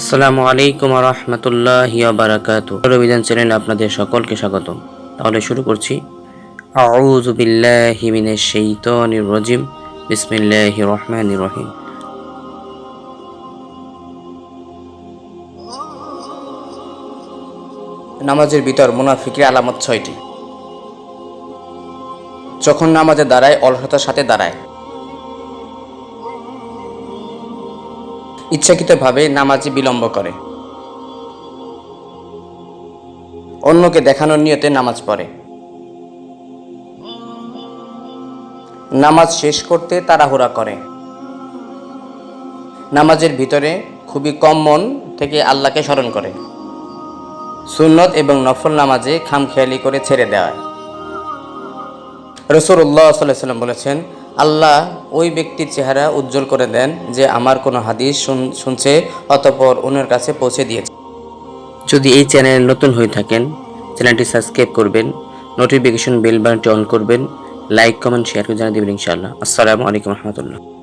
আসসালামু আলাইকুম রহমতুল্লাহ বারাকাত অভিযান চ্যানেল আপনাদের সকলকে স্বাগত তাহলে শুরু করছি। আউযু বিল্লাহি মিনাশ রহিম। নামাজের ভিতর মুনাফিকের আলামত ছয়টি। যখন নামাজে দাঁড়ায়, অলসতার সাথে দাঁড়ায়। ইচ্ছাকৃতভাবে নামাজে বিলম্ব করে। অন্যকে দেখানোর নিয়তে নামাজ পড়ে। নামাজ শেষ করতে তাড়াহুড়া করে। নামাজের ভিতরে খুবই কম মন থেকে আল্লাহকে স্মরণ করে। সুন্নত এবং নফল নামাজে খামখেয়ালি করে ছেড়ে দেওয়া রসুল্লাহ সাল্লাম বলেছেন, আল্লাহ ওই ব্যক্তির চেহারা উজ্জ্বল করে দেন যে আমার কোনো হাদিস শুন- শুনছে অতপর অন্যের কাছে পৌঁছে দিয়েছে। যদি এই চ্যানেল নতুন হয়ে থাকেন, চ্যানেলটি সাবস্ক্রাইব করবেন, নোটিফিকেশন বেল বাটনটি অন করবেন, লাইক, কমেন্ট, শেয়ার করে জানিয়ে দেবেন ইনশাআল্লাহ। আসসালামু আলাইকুম রহমতুল্লাহ।